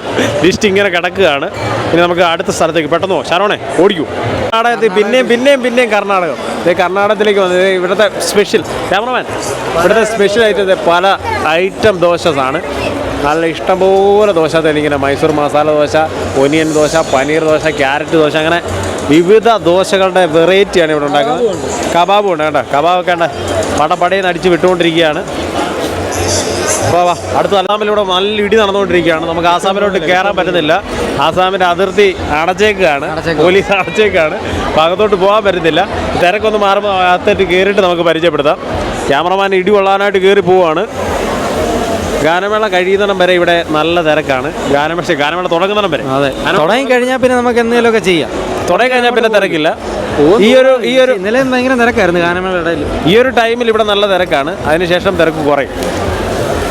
ലിസ്റ്റ് ഇങ്ങനെ കിടക്കുകയാണ്. ഇനി നമുക്ക് അടുത്ത സ്ഥലത്തേക്ക് പെട്ടെന്നോ ശരവണേ ഓടിക്കൂ. കർണാടകത്തിൽ പിന്നെയും പിന്നെയും പിന്നെയും കർണാടകം. ഇതേ കർണാടകത്തിലേക്ക് വന്നത് ഇവിടുത്തെ സ്പെഷ്യൽ ക്യാമറമാൻ ഇവിടുത്തെ സ്പെഷ്യൽ ആയിട്ട് പല ഐറ്റം ദോശസാണ് നല്ല ഇഷ്ടംപോലെ ദോശ തെളിയിങ്ങനെ മൈസൂർ മസാല ദോശ ഒനിയൻ ദോശ പനീർ ദോശ ക്യാരറ്റ് ദോശ അങ്ങനെ വിവിധ ദോശകളുടെ വെറൈറ്റിയാണ് ഇവിടെ ഉണ്ടാക്കുന്നത്. കബാബും ഉണ്ട് കേട്ടോ. കബാബൊക്കെ ഉണ്ട് പടപടയിൽ നിന്ന് അടിച്ച് വിട്ടുകൊണ്ടിരിക്കുകയാണ്. വാ വാ. അടുത്ത അസാമിലൂടെ നല്ല ഇടി നടന്നുകൊണ്ടിരിക്കുകയാണ്. നമുക്ക് ആസാമിലോട്ട് കയറാൻ പറ്റുന്നില്ല. ആസാമിന്റെ അതിർത്തി അടച്ചേക്കാണ് പോലീസ് അടച്ചേക്കാണ് അപ്പോൾ അകത്തോട്ട് പോകാൻ പറ്റുന്നില്ല. തിരക്കൊന്ന് മാറുമ്പോൾ അകത്തോട്ട് കയറിയിട്ട് നമുക്ക് പരിചയപ്പെടുത്താം. ക്യാമറമാൻ ഇടി കൊള്ളാനായിട്ട് കയറി പോവാണ്. ഗാനമേള കഴിയുന്നിടം വരെ ഇവിടെ നല്ല തിരക്കാണ്. ഗാനമേള ഗാനമേള തുടങ്ങുന്നിടം വരെ. അതെ. തുടങ്ങി കഴിഞ്ഞാൽ പിന്നെ നമുക്ക് എന്തെങ്കിലുമൊക്കെ ചെയ്യാം. തുടങ്ങി കഴിഞ്ഞാൽ പിന്നെ തിരക്കില്ല. ഈ ഒരു ഈ ഒരു ഇന്നലെ ഭയങ്കര തിരക്കായിരുന്നു ഗാനമേളയുടെ ഈ ഒരു ടൈമിൽ ഇവിടെ നല്ല തിരക്കാണ്. അതിനുശേഷം തിരക്ക് കുറയും.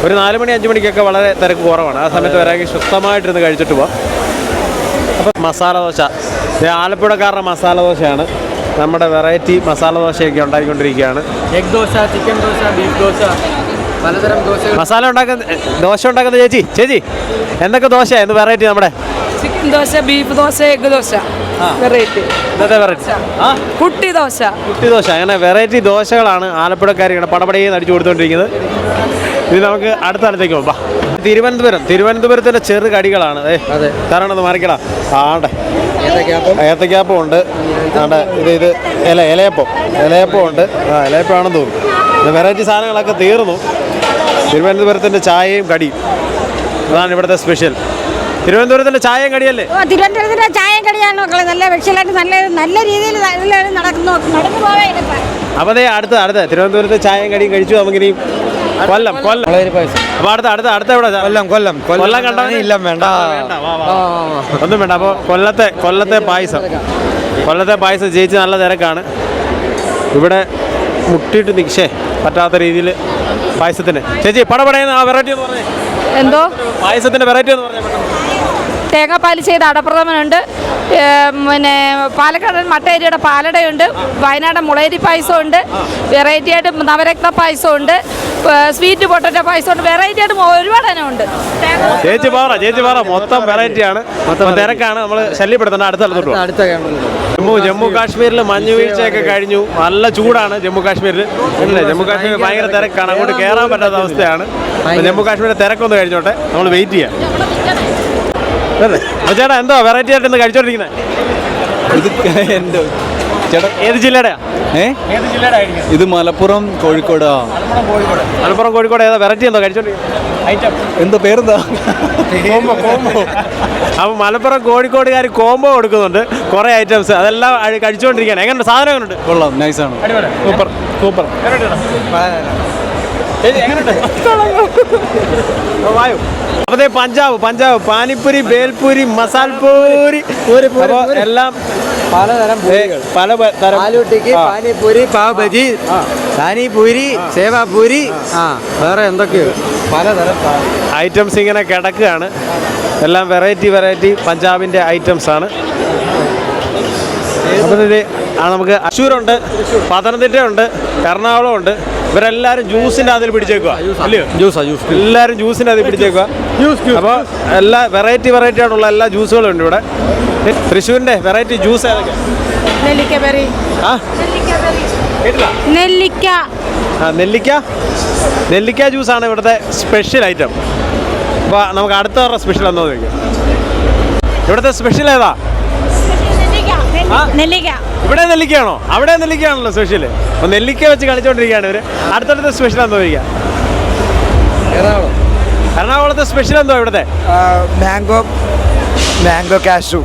ഒരു നാല് മണി അഞ്ച് മണിക്കൊക്കെ വളരെ തിരക്ക് കുറവാണ്. ആ സമയത്ത് വരാമെങ്കിൽ ശുദ്ധമായിട്ടിരുന്ന് കഴിച്ചിട്ട് പോവാം. അപ്പം മസാല ദോശ. ആലപ്പുഴക്കാരുടെ മസാല ദോശയാണ്. നമ്മുടെ വെറൈറ്റി മസാല ദോശയൊക്കെ ഉണ്ടാക്കിക്കൊണ്ടിരിക്കുകയാണ് egg dosa chicken dosa beef dosa പലതരം ദോശ മസാല ഉണ്ടാക്കുന്ന ദോശ ഉണ്ടാക്കുന്ന ചേച്ചി ചേച്ചി എന്തൊക്കെ ദോശ എന്ന് വെറൈറ്റി നമ്മുടെ? Chicken dosa beef dosa egg dosa. Variety. Variety. കുട്ടി ദോശ. കുട്ടി ദോശ. അങ്ങനെ വെറൈറ്റി ദോശകളാണ് ആലപ്പുഴക്കാർ ഇങ്ങനെ നടിച്ചു അടിച്ചു കൊടുത്തുകൊണ്ടിരിക്കുന്നത് ഇത് നമുക്ക് അടുത്ത അടുത്തേക്ക് പോവാ തിരുവനന്തപുരം തിരുവനന്തപുരത്തിന്റെ ചെറു കടികളാണ്. അതെ. കാരണം അത് മാറിക്കടാ. ആണ്ടെ. ഏത്തക്കാപ്പം. ഉണ്ട്. ആണ്ടെ ഇത് ഇത് ഇല ഇലയപ്പം. ഇലയപ്പം ഉണ്ട്. ആ ഇലയപ്പം ആണെന്ന് തോന്നുന്നു വെറൈറ്റി സാധനങ്ങളൊക്കെ തീർന്നു. തിരുവനന്തപുരത്തിന്റെ ചായയും കടിയും. അതാണ് ഇവിടുത്തെ സ്പെഷ്യൽ തിരുവനന്തപുരത്തിന്റെ ചായയും കടിയല്ലേ? തിരുവനന്തപുരത്തിന്റെ ചായയും കടിയാണ് മക്കളെ. നല്ല വെക്ഷലായിട്ട് നല്ല നല്ല രീതിയിൽ നടക്കുന്നു. നടന്നു പോകാൻ അപ്പോൾ അതേ അടുത്ത അടുത്ത. തിരുവനന്തപുരത്തെ ചായയും കടിയും കഴിച്ചു. നമുക്കിനി കൊല്ലം കൊല്ലം അപ്പൊ അടുത്ത അടുത്ത അടുത്ത എവിടെ കൊല്ലം കൊല്ലം. കൊല്ലം കണ്ടോ ഇല്ല വേണ്ട. ഒന്നും വേണ്ട അപ്പോൾ കൊല്ലത്തെ കൊല്ലത്തെ പായസം. കൊല്ലത്തെ പായസം ജയിച്ച് നല്ല തിരക്കാണ്. ഇവിടെ മുട്ടിയിട്ട് നിക്ഷേ പറ്റാത്ത രീതിയിൽ പായസത്തിന്. ചേച്ചി പടപടയുന്ന ആ വെറൈറ്റി എന്ന് പറഞ്ഞേ. എന്തോ? പായസത്തിന്റെ വെറൈറ്റി എന്ന് പറഞ്ഞേ. തേങ്ങാപ്പാൽ ചെയ്ത അടപ്രഥമനുണ്ട്. പിന്നെ പാലക്കാടൻ മട്ടേരിയുടെ പാലടയുണ്ട്. വയനാടൻ പായസം പായസമുണ്ട്. വെറൈറ്റി ആയിട്ട് നവരക്ത പായസമുണ്ട്. ഉണ്ട് സ്വീറ്റ് പൊട്ടറ്റോ പായസമുണ്ട്. വെറൈറ്റി ആയിട്ട് ഒരുപാട് തന്നെ ഉണ്ട്. ചേച്ചി പാറ ചേച്ചി പാറ. മൊത്തം വെറൈറ്റിയാണ് മൊത്തം തിരക്കാണ്. നമ്മൾ ശല്യപ്പെടുത്തേണ്ട. അടുത്ത സ്ഥലത്തോട്ട് അടുത്ത ജമ്മു ജമ്മു കാശ്മീരിൽ മഞ്ഞ് വീഴ്ചയൊക്കെ കഴിഞ്ഞു. നല്ല ചൂടാണ് ജമ്മു കാശ്മീരിൽ അല്ലേ? ജമ്മു കാശ്മീർ ഭയങ്കര തിരക്കാണ്. അങ്ങോട്ട് കയറാൻ പറ്റാത്ത അവസ്ഥയാണ്. ജമ്മു കാശ്മീരിലെ തിരക്കൊന്ന് കഴിഞ്ഞോട്ടെ. നമ്മൾ വെയിറ്റ് ചെയ്യാം. ചേട്ടാ എന്തോ വെറൈറ്റി ആയിട്ട് ഇന്ന് കഴിച്ചോണ്ടിരിക്കുന്നത് ഇത് എന്തോ? ചേട്ടാ ഏത് ജില്ലയുടെയാ? ഏത് ജില്ലയുടെ ഇത് മലപ്പുറം കോഴിക്കോട്. മലപ്പുറം കോഴിക്കോട്. ഏതാ? വെറൈറ്റി എന്തോ കഴിച്ചോണ്ടിരിക്കുന്നത് ഐറ്റം എന്തോ പേരെന്താ? Combo combo. അപ്പോൾ മലപ്പുറം കോഴിക്കോടുകാർ കോംബോ കൊടുക്കുന്നുണ്ട്. കുറേ ഐറ്റംസ് അതെല്ലാം കഴിച്ചുകൊണ്ടിരിക്കുകയാണ് എങ്ങനെയുണ്ട് സാധനം എങ്ങനെയുണ്ട് കൊള്ളാം. നൈസാണ് സൂപ്പർ സൂപ്പർ വായു. അപ്പത്തേ പഞ്ചാബ് പഞ്ചാബ് പാനിപ്പൂരി ബേൽപൂരി മസാൽപൂരി. അപ്പൊ എല്ലാം പലതരം പല പാനിപ്പൂരി തരം. പാനിപൂരി പാവ് ബജി പാനിപൂരി സേവാപൂരി ആ. വേറെ എന്തൊക്കെയോ. പലതരം ഐറ്റംസ് ഇങ്ങനെ കിടക്കുകയാണ്. എല്ലാം വെറൈറ്റി വെറൈറ്റി പഞ്ചാബിന്റെ ഐറ്റംസ് ആണ്. അപ്പം നമുക്ക് അശൂരുണ്ട് പത്തനംതിട്ട ഉണ്ട് എറണാകുളം ഉണ്ട് ഇവരെല്ലാവരും ജ്യൂസിന്റെ അതിൽ പിടിച്ചേക്കുക അല്ലയോ ജ്യൂസാ ജ്യൂസ്. എല്ലാവരും ജ്യൂസിന്റെ അതിൽ പിടിച്ചേക്കുക അപ്പോൾ എല്ലാ വെറൈറ്റി വെറൈറ്റി ആയിട്ടുള്ള എല്ലാ ജ്യൂസുകളും ഉണ്ട് ഇവിടെ. തൃശ്ശൂരിന്റെ വെറൈറ്റി ജ്യൂസ് ഏതൊക്കെ? നെല്ലിക്ക ബെറി ആ കേട്ടില്ല? നെല്ലിക്ക. ആ നെല്ലിക്ക? നെല്ലിക്ക ജ്യൂസാണ് ഇവിടുത്തെ സ്പെഷ്യൽ ഐറ്റം അപ്പോൾ നമുക്ക് അടുത്ത സ്പെഷ്യൽ എന്താ ഇവിടുത്തെ സ്പെഷ്യൽ ഏതാ? നെല്ലിക്ക. ഇവിടെ നെല്ലിക്കയാണോ? അവിടെ നെല്ലിക്കയാണല്ലോ സ്പെഷ്യൽ നെല്ലിക്ക വെച്ച് കളിച്ചോണ്ടിരിക്കുകയാണ് ഇവർ. അടുത്തടുത്ത സ്പെഷ്യൽ എന്തോ ചോദിക്കാം. എറണാകുളത്തെ സ്പെഷ്യൽ എന്തോ ഇവിടുത്തെ? Mango mango cashew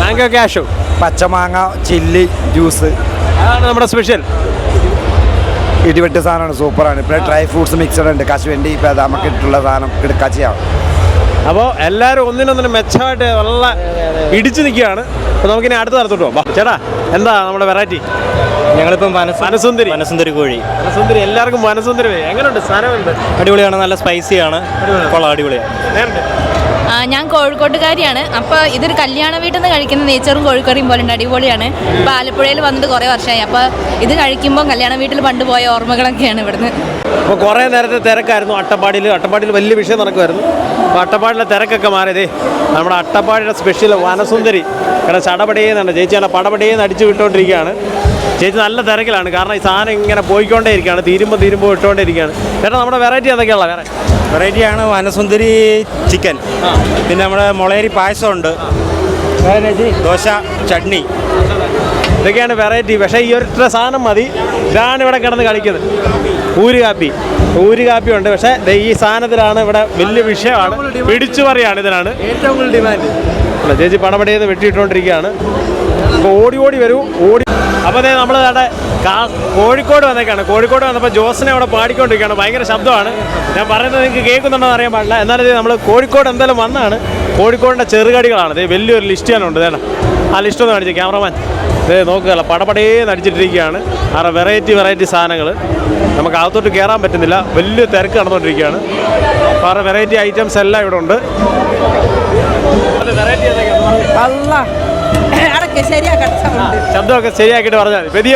mango cashew പച്ചമാങ്ങ ചില്ലി ജ്യൂസ്. അതാണ് നമ്മുടെ സ്പെഷ്യൽ. ഇടിവെട്ട് സാധനമാണ് സൂപ്പറാണ്. പിന്നെ ഡ്രൈ ഫ്രൂട്ട്സ് മിക്സഡ് ഉണ്ട് കശുവണ്ടി ഇപ്പം നമുക്ക് ഇട്ടുള്ള സാധനം എടുക്കാച്ചിയാവും അപ്പോൾ എല്ലാവരും ഒന്നിനൊന്നിനും മെച്ചമായിട്ട് നല്ല ഇടിച്ചു നിൽക്കുകയാണ്. അപ്പോൾ നമുക്കിനി അടുത്ത തരത്തോട്ട് പോകാം ചേട്ടാ എന്താ നമ്മുടെ വെറൈറ്റി ഞങ്ങളിപ്പം മനസുന്ദരി. മനസുന്ദരി കോഴി. മനസുന്ദരി എല്ലാവർക്കും മനസുന്ദരി. എങ്ങനെയുണ്ട് സ്ഥലമുണ്ട് അടിപൊളിയാണ് നല്ല സ്പൈസിയാണ് കൊള്ളാം അടിപൊളിയാണ്. ഞാൻ കോഴിക്കോട്ടുകാരിയാണ്. അപ്പോൾ ഇതൊരു കല്യാണ വീട്ടിൽ നിന്ന് കഴിക്കുന്ന നേച്ചറും കോഴിക്കറിയും പോലെ ഉണ്ട് അടിപൊളിയാണ്. ഇപ്പോൾ ആലപ്പുഴയിൽ വന്നിട്ട് കുറേ വർഷമായി. അപ്പോൾ ഇത് കഴിക്കുമ്പോൾ കല്യാണ വീട്ടിൽ പണ്ട് പോയ ഓർമ്മകളൊക്കെയാണ് ഇവിടുന്ന്. അപ്പോൾ കുറേ നേരത്തെ തിരക്കായിരുന്നു അട്ടപ്പാടിയിൽ. അട്ടപ്പാടിയിൽ വലിയ വിഷയം നടക്കുമായിരുന്നു. അപ്പോൾ അട്ടപ്പാടിയിലെ തിരക്കൊക്കെ മാറിയതേ നമ്മുടെ അട്ടപ്പാടിയുടെ സ്പെഷ്യൽ വനസുന്ദരി. ഇവിടെ ചടപടയെന്നാണ്. ചേച്ചി പടപടയെന്ന് അടിച്ചു വിട്ടുകൊണ്ടിരിക്കുകയാണ് ചേച്ചി നല്ല തിരക്കിലാണ്. കാരണം ഈ സാധനം ഇങ്ങനെ പോയിക്കൊണ്ടേ ഇരിക്കുകയാണ് തീരുമ്പോൾ തീരുമ്പോൾ ഇട്ടുകൊണ്ടേ ഇരിക്കുകയാണ് ചേട്ടാ നമ്മുടെ വെറൈറ്റി എന്തൊക്കെയുള്ള വേറെ. വെറൈറ്റിയാണ് വനസുന്ദരി ചിക്കൻ പിന്നെ നമ്മുടെ മുളയരി പായസം ഉണ്ട് ദോശ ചട്നി. ഇതൊക്കെയാണ് വെറൈറ്റി പക്ഷേ ഈ ഒരൊറ്റ സാധനം മതി. ഇതാണ് ഇവിടെ കിടന്ന് കളിക്കുന്നത്. ഊര് കാപ്പി. ഊര് കാപ്പി ഉണ്ട്. പക്ഷേ ഈ സാധനത്തിലാണ് ഇവിടെ വലിയ വിഷയമാണ്. പിടിച്ചു പറയാണ് ഇതിനാണ്. ഏറ്റവും കൂടുതൽ ഡിമാൻഡ് ചേച്ചി പണപടിയെന്ന് വെട്ടിയിട്ടുകൊണ്ടിരിക്കുകയാണ് അപ്പോൾ ഓടി ഓടി വരൂ. ഓടി അപ്പോൾ നമ്മൾ അവിടെ കോഴിക്കോട് വന്നേക്കാണ്. കോഴിക്കോട് വന്നപ്പോൾ ജോസിനെ അവിടെ പാടിക്കൊണ്ടിരിക്കുകയാണ്. ഭയങ്കര ശബ്ദമാണ്. ഞാൻ പറയുന്നത് നിങ്ങൾക്ക് കേൾക്കുന്നുണ്ടോ എന്ന് അറിയാൻ പാടില്ല. എന്നാലും നമ്മൾ കോഴിക്കോട് എന്തായാലും വന്നാണ്. കോഴിക്കോടിന്റെ ചെറുകടികളാണ്. ഇത് വലിയൊരു ലിസ്റ്റ് ഉണ്ട്. വേണം ആ ലിസ്റ്റ് ഒന്ന് കാണിച്ചു ക്യാമറമാൻ. ഇത് നോക്കുകയല്ല പടപടേ നടിച്ചിട്ടിരിക്കുകയാണ്. ആ വെറൈറ്റി വെറൈറ്റി സാധനങ്ങൾ നമുക്ക് അകത്തോട്ട് കയറാൻ പറ്റുന്നില്ല. വലിയ തിരക്ക് നടന്നുകൊണ്ടിരിക്കുകയാണ്. അപ്പോൾ ആ വെറൈറ്റി ഐറ്റംസ് എല്ലാം ഇവിടെ ഉണ്ട്. വെറൈറ്റി അടക്കെ ശരിയാക്കട്ടെ ശബ്ദമൊക്കെ ശരിയാക്കിയിട്ട് പറഞ്ഞാൽ മതി.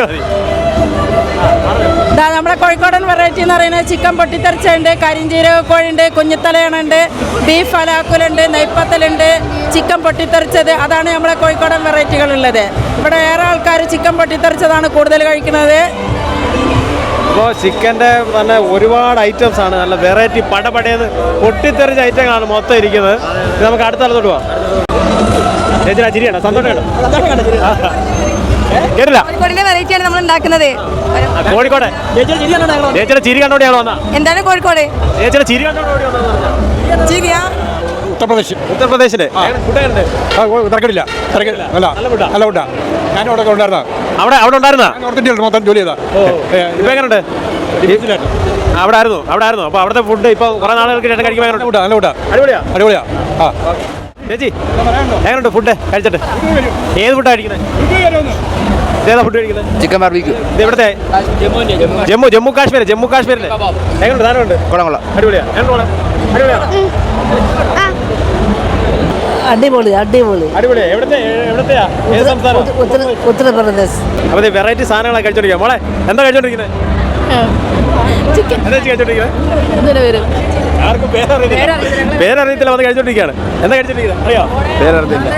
ഇതാ നമ്മുടെ കോഴിക്കോടൻ വെറൈറ്റി എന്ന് പറയുന്നത് ചിക്കൻ പൊട്ടിത്തെറിച്ചുണ്ട് കരിഞ്ചീരക കോഴിയുണ്ട് കുഞ്ഞിത്തലയണുണ്ട് ബീഫ് അലാക്കുലുണ്ട് നെയ്പ്പത്തലുണ്ട് ചിക്കൻ പൊട്ടിത്തെറിച്ചത്. അതാണ് നമ്മുടെ കോഴിക്കോടൻ വെറൈറ്റികളുള്ളത് ഇവിടെ ഏറെ ആൾക്കാർ ചിക്കൻ പൊട്ടിത്തെറിച്ചതാണ് കൂടുതൽ കഴിക്കുന്നത്. അപ്പോൾ ചിക്കന്റെ തന്നെ ഒരുപാട് ഐറ്റംസ് ആണ്. നല്ല വെറൈറ്റി പടപടയത് പൊട്ടിത്തെറിച്ച ഐറ്റങ്ങളാണ് മൊത്തം ഇരിക്കുന്നത്. നമുക്ക് അടുത്ത സ്ഥലത്തോട്ട് പോവാം. ചേച്ചി ചിരിയാണ്. സന്തോഷമാണ് കേട്ടില്ല? നമ്മൾ ഉണ്ടാക്കുന്നത്. ആ, കോഴിക്കോട്ടെ ചേച്ചിയുടെ ചിരി കണ്ടോടെ ഞങ്ങൾ വന്നാ. എന്താണ് കോഴിക്കോട്? ചേച്ചിയുടെ ചിരി കണ്ടോടെ ചിരിയാ? ഉത്തർപ്രദേശ്. ഉത്തർപ്രദേശിലെ. തിരക്കില്ല തിരക്കില്ല. അല്ല നല്ല ഫുഡാ? ഞാൻ അവിടെ ഉണ്ടായിരുന്ന. അവിടെ അവിടെ ഉണ്ടായിരുന്നാ? നോർത്ത് ഇന്ത്യയിൽ മൊത്തം ജോലി ചെയ്താ. ഇപ്പൊ എങ്ങനെയുണ്ട്? അവിടെ ആയിരുന്നു അവിടെ ആയിരുന്നു അപ്പൊ അവിടുത്തെ ഫുഡ് ഇപ്പൊ കുറെ നാളുകൾക്ക് ശേഷം കഴിക്കുമ്പോൾ അടിപൊളിയാ? അടിപൊളിയാ. ആ. ചേച്ചി എങ്ങനെയുണ്ട് ഫുഡ് കഴിച്ചിട്ട്? ഏത് ഫുഡാണ് കഴിക്കുന്നത് ഏതാ ഫുഡ് കഴിക്കുന്നത് ചിക്കൻ ബാർബിക്യൂ ഇത് എവിടുത്തെ? ജമ്മു ജമ്മു കാശ്മീർ ജമ്മു കാശ്മീരിൽ എങ്ങനെയുണ്ട്? സാധനമുണ്ട് കൊള്ളാം കൊള്ളാം അടിപൊളിയാ? എങ്ങനെയുണ്ട് മോളെ? അടിപൊളി അടിപൊളി. അടിപൊളിയാ. എവിടുത്തെ എവിടത്തെയാ? ഏത് സംസ്ഥാനം? ഉത്തർപ്രദേശ്. അപ്പൊ വെറൈറ്റി സാധനങ്ങളാണ് കഴിച്ചോണ്ടിരിക്കുക മോളെ എന്താ കഴിച്ചോണ്ടിരിക്കുന്നത് എന്താ കഴിച്ചോണ്ടിരിക്കുന്നത് ആർക്കും പേരറിയില്ല. പേരറിയത്തില്ല. വന്ന് കഴിച്ചോണ്ടിരിക്കുകയാണ്. എന്താ കഴിച്ചോണ്ടിരിക്കുന്നത് അറിയോ? പേരറിയത്തില്ല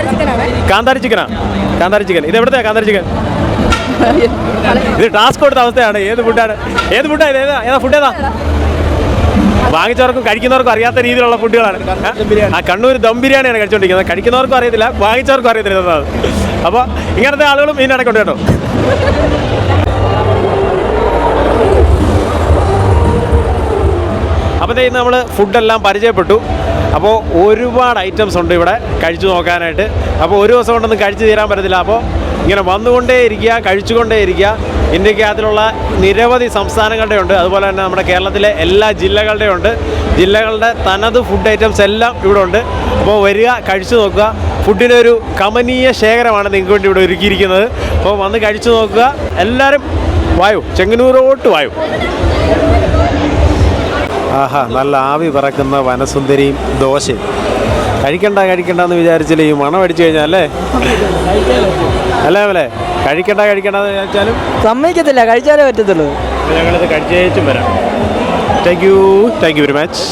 കാന്താരി ചിക്കനാ? കാന്താരി ചിക്കൻ. ഇത് എവിടുത്തെ കാന്താരി ചിക്കൻ? ഇത് ടാസ്ക് കൊടുത്ത അവസ്ഥയാണ്. ഏത് ഫുഡാണ് ഏത് ഫുഡാണ് ഇത്? ഏതാ? ഏതാ ഫുഡ് ഏതാ? വാങ്ങിച്ചവർക്കും കഴിക്കുന്നവർക്കും അറിയാത്ത രീതിയിലുള്ള ഫുഡുകളാണ് ആ കണ്ണൂർ ദം ബിരിയാണിയാണ് കഴിച്ചുകൊണ്ടിരിക്കുന്നത് കഴിക്കുന്നവർക്കും അറിയത്തില്ല വാങ്ങിച്ചവർക്കും അറിയത്തില്ല അപ്പോൾ ഇങ്ങനത്തെ ആളുകളും ഇതിനിടയ്ക്ക് ഉണ്ട് കേട്ടോ. അപ്പോൾ ഇന്ന് നമ്മൾ ഫുഡെല്ലാം പരിചയപ്പെട്ടു. അപ്പോൾ ഒരുപാട് ഐറ്റംസ് ഉണ്ട് ഇവിടെ കഴിച്ചു നോക്കാനായിട്ട്. അപ്പോൾ ഒരു ദിവസം കൊണ്ടൊന്നും കഴിച്ചു തീരാൻ പറ്റത്തില്ല. അപ്പോൾ ഇങ്ങനെ വന്നുകൊണ്ടേ ഇരിക്കുക കഴിച്ചുകൊണ്ടേ ഇരിക്കുക ഇന്ത്യക്കകത്തിലുള്ള നിരവധി സംസ്ഥാനങ്ങളുടെ ഉണ്ട്. അതുപോലെ തന്നെ നമ്മുടെ കേരളത്തിലെ എല്ലാ ജില്ലകളുടെ ഉണ്ട്. ജില്ലകളുടെ തനത് ഫുഡ് ഐറ്റംസ് എല്ലാം ഇവിടെ ഉണ്ട്. അപ്പോൾ വരിക കഴിച്ചു നോക്കുക. ഫുഡിന്റെ ഒരു കമനീയ ശേഖരമാണ് നിങ്ങൾക്ക് വേണ്ടി ഇവിടെ ഒരുക്കിയിരിക്കുന്നത്. അപ്പോൾ വന്ന് കഴിച്ചു നോക്കുക. എല്ലാവരും വായു ചെങ്ങന്നൂരോട്ട് വായു. ആഹാ നല്ല ആവി പറക്കുന്ന വനസുന്ദരിയും ദോശയും. കഴിക്കണ്ട കഴിക്കണ്ട എന്ന് വിചാരിച്ചില്ല ഈ മണം അടിച്ചു കഴിഞ്ഞാൽ അല്ലേ? അല്ലേ അല്ലേ? കഴിക്കണ്ട കഴിക്കണ്ട എന്ന് വിചാരിച്ചാലും? സമ്മതിക്കത്തില്ല കഴിച്ചാലേ പറ്റത്തുള്ളൂ. ഞങ്ങളിത് കഴിച്ചേച്ചും വരാം. Thank you thank you very much